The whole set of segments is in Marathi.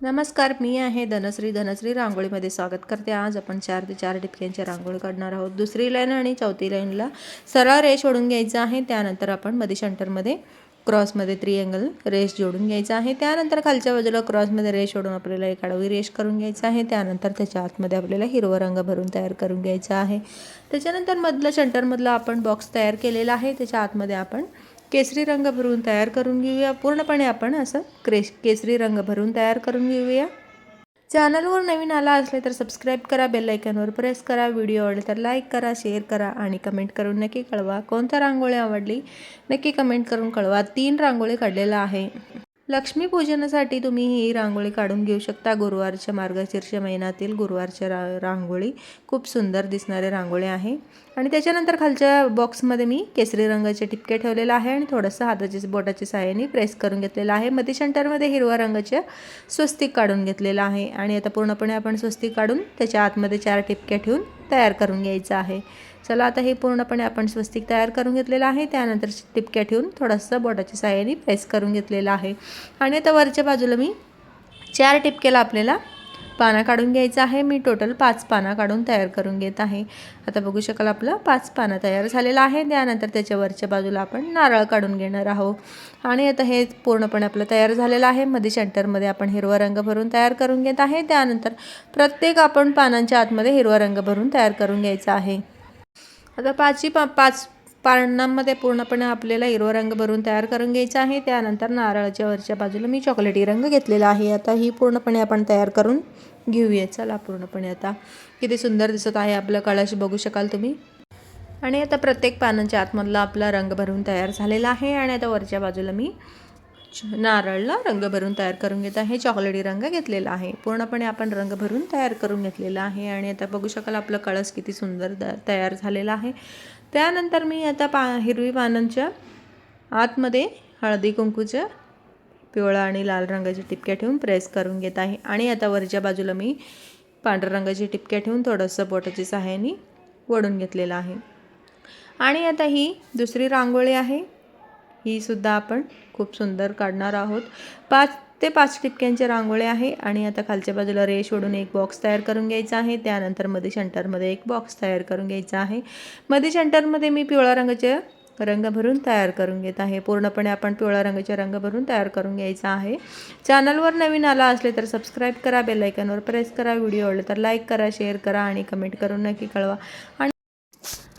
नमस्कार मी आहे धनश्री. धनश्री रांगोळीमध्ये स्वागत करते. आज आपण चार ते चार टिपक्यांची रांगोळी काढणार आहोत. दुसरी लाईन आणि चौथी लाईनला सरळ रेष ओढून घ्यायचं आहे. त्यानंतर आपण मध्ये शंटरमध्ये क्रॉसमध्ये त्रिअँगल रेष जोडून घ्यायचं आहे. त्यानंतर खालच्या बाजूला क्रॉसमध्ये रेष ओढून आपल्याला एक आडवी रेष करून घ्यायचं आहे. त्यानंतर त्याच्या आतमध्ये आपल्याला हिरवा रंग भरून तयार करून घ्यायचा आहे. त्याच्यानंतर मधलं शंटरमधला आपण बॉक्स तयार केलेला आहे. त्याच्या आतमध्ये आपण केसरी रंग भरून तयार करून घेऊया. पूर्णपणे आपण असं क्रेश केसरी रंग भरून तयार करून घेऊया. चॅनलवर नवीन आला असले तर सबस्क्राईब करा बेल आयकॉनवर प्रेस करा. व्हिडिओ आवडले तर लाईक करा शेअर करा आणि कमेंट करून नक्की कळवा. कोणत्या रांगोळी आवडली? नक्की कमेंट करून कळवा. तीन रांगोळी काढलेला आहे. लक्ष्मीपूजनासाठी तुम्ही ही रांगोळी काढून घेऊ शकता. गुरुवारच्या मार्गशीर्ष महिन्यातील गुरुवारच्या रा रांगोळी. खूप सुंदर दिसणारे रांगोळी आहे. आणि त्याच्यानंतर खालच्या बॉक्समध्ये मी केसरी रंगाचे टिपके ठेवलेलं आहे आणि थोडंसं हाताचे बोटाच्या सहाय्याने प्रेस करून घेतलेलं आहे. मध्ये सेंटरमध्ये हिरव्या रंगाच्या स्वस्तिक काढून घेतलेलं आहे. आणि आता पूर्णपणे आपण स्वस्तिक काढून त्याच्या आतमध्ये चार टिपके ठेवून तयार करून घ्यायचं आहे. चला आता हे पूर्णपणे आपण स्वस्तिक तयार करून घेतलेलं आहे. त्यानंतर टिपक्या ठेवून थोडंसं बोटाच्या साह्याने प्रेस करून घेतलेलं आहे. आणि आता वरच्या बाजूला मी चार टिपक्याला आपल्याला पाना काढून घ्यायचा आहे. मी टोटल पाच पाना काढून तयार करून घेत आहे. आता बघू शकाल आपलं पाच पाना तयार झालेलं आहे. त्यानंतर त्याच्या वरच्या बाजूला आपण नारळ काढून घेणार आहोत. आणि आता हे पूर्णपणे आपलं तयार झालेलं आहे. मध्ये सेंटरमध्ये आपण हिरवा रंग भरून तयार करून घेत आहे. त्यानंतर प्रत्येक आपण पानांच्या आतमध्ये हिरवा रंग भरून तयार करून घ्यायचा आहे. आता पाचही पा पाच पानांमध्ये पूर्णपणे आपल्याला हिरवा रंग भरून तयार करून घ्यायचा आहे. त्यानंतर नारळाच्या वरच्या बाजूला मी चॉकलेटी रंग घेतलेला आहे. आता ही पूर्णपणे आपण तयार करून घेऊया. चला पूर्णपणे आता. किती सुंदर दिसत आहे आपलं कळश बघू शकाल तुम्ही. आणि आता प्रत्येक पानांच्या आतमधला आपला रंग भरून तयार झालेला आहे. आणि आता वरच्या बाजूला मी नारळला रंग भरून तयार करून घेत आहे. चॉकलेटी रंग घेतलेला आहे. पूर्णपणे आपण रंग भरून तयार करून घेतलेला आहे आणि आता बघू शकाल आपलं कळस किती सुंदर तयार झालेला आहे. त्यानंतर मी आता पा हिरवी पानांच्या आतमध्ये हळदी कुंकूच्या पिवळा आणि लाल रंगाच्या टिपक्या ठेवून प्रेस करून घेत आहे. आणि आता वरच्या बाजूला मी पांढऱ्या रंगाची टिपक्या ठेवून थोडंसं बोटाच्या सहाय्याने वडून घेतलेलं आहे. आणि आता ही दुसरी रांगोळी आहे. ही सुद्धा आपण खूप सुंदर काढणार आहोत. पाच ते पाच टिपक्यांचे रांगोळे आहे आणि आता खालच्या बाजूला रेश ओढून एक बॉक्स तयार करून घ्यायचा आहे. त्यानंतरमध्ये शंटरमध्ये एक बॉक्स तयार करून घ्यायचा आहे. मध्ये शंटरमध्ये मी पिवळ्या रंगाचे रंग भरून तयार करून घेत आहे. पूर्णपणे आपण पिवळ्या रंगाचे रंग भरून तयार करून घ्यायचा आहे. चॅनलवर नवीन आला असले तर सबस्क्राईब करा बेलायकनवर प्रेस करा. व्हिडिओ आवडले तर लाईक करा शेअर करा आणि कमेंट करून नक्की कळवा. आणि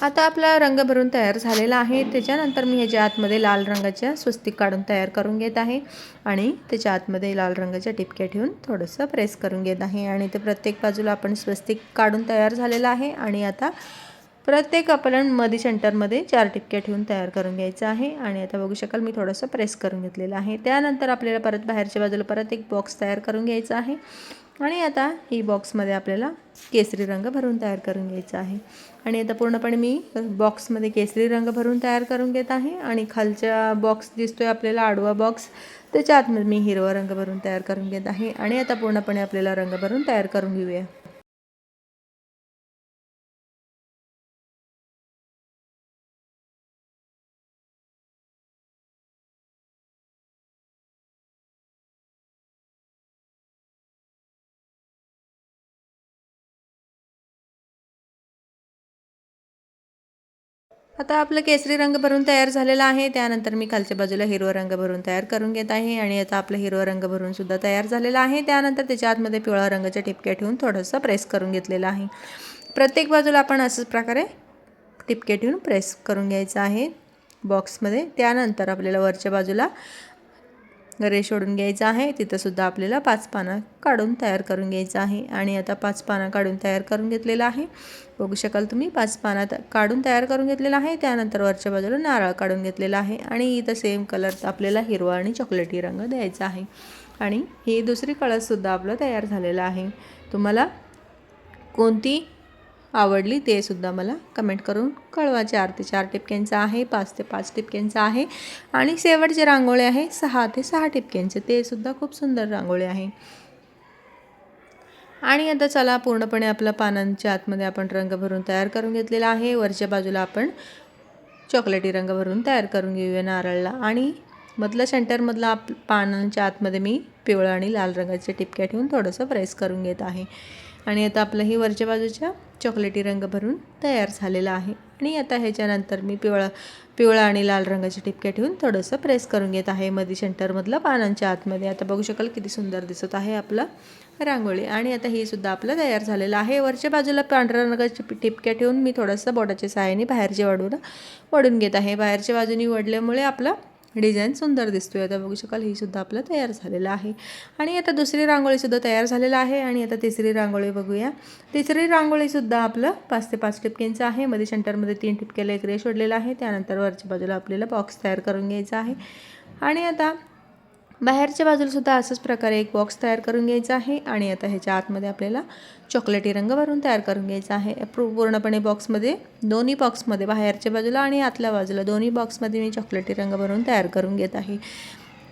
आता आपला रंग भरून तयार झालेला आहे. त्याच्यानंतर मी ह्याच्या आतमध्ये लाल रंगाच्या स्वस्तिक काढून तयार करून घेत आहे आणि त्याच्या आतमध्ये लाल रंगाच्या टिपक्या ठेवून थोडंसं प्रेस करून घेत आहे. आणि ते प्रत्येक बाजूला आपण स्वस्तिक काढून तयार झालेलं आहे. आणि आता प्रत्येक आपण मधी सेंटरमध्ये चार टिपक्या ठेवून तयार करून घ्यायचं आहे. आणि आता बघू शकाल मी थोडंसं प्रेस करून घेतलेलं आहे. त्यानंतर आपल्याला परत बाहेरच्या बाजूला परत एक बॉक्स तयार करून घ्यायचा आहे. आणि आता ही बॉक्समध्ये आपल्याला केसरी रंग भरून तयार करून घ्यायचा आहे. आणि आता पूर्णपणे मी बॉक्समध्ये केसरी रंग भरून तयार करून घेत आहे आणि खालच्या बॉक्स दिसतो आहे आपल्याला आडवा बॉक्स त्याच्या आतमध्ये मी हिरवा रंग भरून तयार करून घेत आहे. आणि आता पूर्णपणे आपल्याला रंग भरून तयार करून घेऊया. आता आपलं केसरी रंग भरून तयार झालेला आहे. त्यानंतर मी खालच्या बाजूला हिरवा रंग भरून तयार करून घेत आहे आणि आता आपलं हिरवा रंग भरून सुद्धा तयार झालेला आहे. त्यानंतर त्याच्या आतमध्ये पिवळा रंगाच्या ठिपक्या ठेवून थोडंसं प्रेस करून घेतलेलं आहे. प्रत्येक बाजूला आपण असंच प्रकारे टिपके ठेवून प्रेस करून घ्यायचं आहे बॉक्समध्ये. त्यानंतर आपल्याला वरच्या बाजूला रेश ओढून घ्यायचा आहे. तिथंसुद्धा आपल्याला पाच पानं काढून तयार करून घ्यायचं आहे. आणि आता पाच पानं काढून तयार करून घेतलेलं आहे. बघू शकाल तुम्ही पाच पानं काढून तयार करून घेतलेलं आहे. त्यानंतर वरच्या बाजूला नारळ काढून घेतलेला आहे. आणि इथं सेम कलर आपल्याला हिरवा आणि चॉकलेटी रंग द्यायचा आहे. आणि हे दुसरी कळससुद्धा आपलं तयार झालेलं आहे. तुम्हाला कोणती आवडली ते सुद्धा मला कमेंट करून कळवा. चार ते चार टिपक्यांचं आहे पाच ते पाच टिपक्यांचं आहे आणि शेवटचे रांगोळे आहे सहा ते सहा टिपक्यांचे ते सुद्धा खूप सुंदर रांगोळी आहे. आणि आता चला पूर्णपणे आपल्या पानांच्या आतमध्ये आपण रंग भरून तयार करून घेतलेला आहे. वरच्या बाजूला आपण चॉकलेटी रंग भरून तयार करून घेऊया नारळला. आणि मधलं सेंटरमधला आप पानांच्या आतमध्ये मी पिवळा आणि लाल रंगाच्या टिपक्या ठेवून थोडंसं प्रेस करून घेत आहे. आणि आता आपलं ही वरच्या बाजूच्या चॉकलेटी रंग भरून तयार झालेला आहे. आणि आता ह्याच्यानंतर मी पिवळा पिवळा आणि लाल रंगाच्या टिपक्या ठेवून थोडंसं प्रेस करून घेत आहे. मधी सेंटरमधलं पानांच्या आतमध्ये. आता बघू शकाल किती सुंदर दिसत आहे आपलं रांगोळी. आणि आता ही सुद्धा आपलं तयार झालेलं आहे. वरच्या बाजूला पांढऱ्या रंगाची ठिपक्या टिपक्या ठेवून मी थोडंसं बोटाच्या सहाय्याने बाहेरचे वाढून वडून घेत आहे. बाहेरच्या बाजूनी वडल्यामुळे आपलं डिझाईन सुंदर दिसतोय. आता बघू शकाल ही सुद्धा आपलं तयार झालेलं आहे. आणि आता दुसरी रांगोळीसुद्धा तयार झालेलं आहे. आणि आता तिसरी रांगोळी बघूया. तिसरी रांगोळीसुद्धा आपलं पाच ते पाच टिपकेंचं आहे. मध्ये सेंटरमध्ये तीन टिपक्याला एक रेश ओढलेला आहे. त्यानंतर वरच्या बाजूला आपल्याला बॉक्स तयार करून घ्यायचा आहे. आणि आता बाहेरच्या बाजूला सुद्धा असंच प्रकारे एक बॉक्स तयार करून घ्यायचा आहे आणि आता ह्याच्या आतमध्ये आपल्याला चॉकलेटी रंग भरून तयार करून घ्यायचा आहे. पूर्णपणे बॉक्समध्ये दोन्ही बॉक्समध्ये बाहेरच्या बाजूला आणि आतल्या बाजूला दोन्ही बॉक्समध्ये मी चॉकलेटी रंग भरून तयार करून घेत आहे.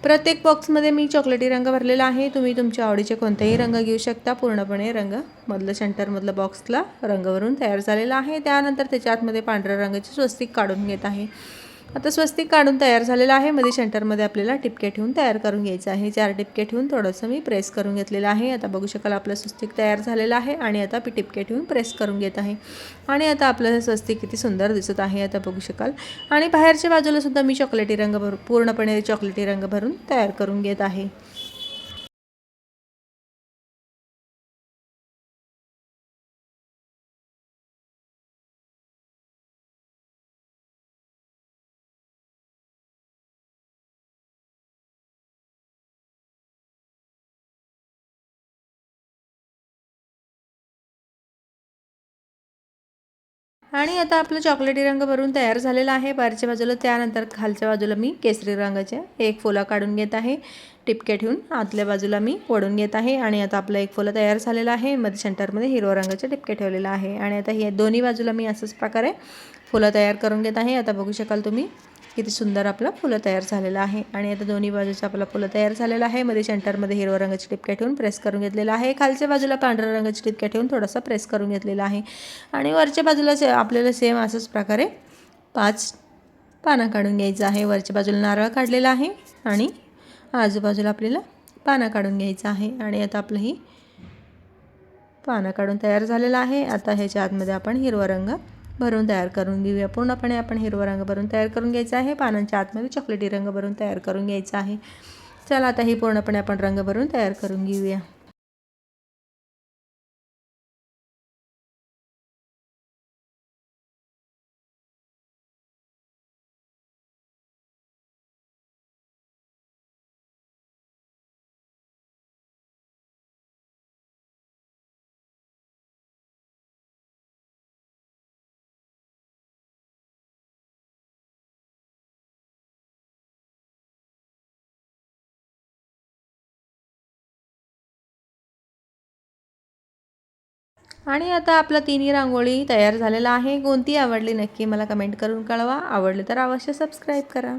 प्रत्येक बॉक्समध्ये मी चॉकलेटी रंग भरलेला आहे. तुम्ही तुमच्या आवडीचे कोणतेही रंग घेऊ शकता. पूर्णपणे रंग मधलं सेंटरमधलं बॉक्सला रंग भरून तयार झालेला आहे. त्यानंतर त्याच्या आतमध्ये पांढऱ्या रंगाची स्वस्तिक काढून घेत आहे. आता स्वस्तिक काढून तयार झालेलं आहे. मध्ये सेंटरमध्ये आपल्याला टिपके ठेवून तयार करून घ्यायचं आहे. चार टिपके ठेवून थोडंसं मी प्रेस करून घेतलेलं आहे. आता बघू शकाल आपलं स्वस्तिक तयार झालेलं आहे आणि आता मी टिपके ठेवून प्रेस करून घेत आहे. आणि आता आपलं हे स्वस्तिक किती सुंदर दिसत आहे. आता बघू शकाल. आणि बाहेरच्या बाजूला सुद्धा मी चॉकलेटी रंग भरून पूर्णपणे चॉकलेटी रंग भरून तयार करून घेत आहे. आणि आता आपलं चॉकलेटी रंग भरून तयार झालेला आहे. बाहेरच्या बाजूला त्यानंतर खालच्या बाजूला मी केसरी रंगाचे एक फुला काढून घेत आहे. टिपके ठेवून आतल्या बाजूला मी ओढून घेत आहे. आणि आता आपलं एक फुलं तयार झालेलं आहे. मध्ये सेंटरमध्ये हिरवा रंगाचे टिपके ठेवलेलं आहे. आणि आता हे दोन्ही बाजूला मी असंच प्रकारे फुलं तयार करून घेत आहे. आता बघू शकाल तुम्ही किती सुंदर आपलं फुलं तयार झालेलं आहे. आणि आता दोन्ही बाजूचं आपलं फुलं तयार झालेलं आहे. मध्ये सेंटरमध्ये हिरवा रंगाची टिपक्या ठेवून प्रेस करून घेतलेलं आहे. खालच्या बाजूला पांढऱ्या रंगाची टिपक्या ठेवून थोडासा प्रेस करून घेतलेला आहे. आणि वरच्या बाजूला से आपल्याला सेम असंच प्रकारे पाच पानं काढून घ्यायचं आहे. वरच्या बाजूला नारळ काढलेला आहे. आणि आजूबाजूला आपल्याला पानं काढून घ्यायचं आहे. आणि आता आपलं ही पानं काढून तयार झालेलं आहे. आता ह्याच्या आतमध्ये आपण हिरवा रंग भरून तयार करून घेऊया. पूर्णपणे आपण हिरवा रंग भरून तयार करून घ्यायचा आहे. पानांच्या आतमध्ये चॉकलेटी रंग भरून तयार करून घ्यायचा आहे. चला आता ही पूर्णपणे आपण रंग भरून तयार करून घेऊया. आणि आता आपलं तिन्ही रांगोळी तयार झालेला आहे. कोणती आवडली नक्की मला कमेंट करून कळवा. आवडली तर अवश्य सबस्क्राईब करा.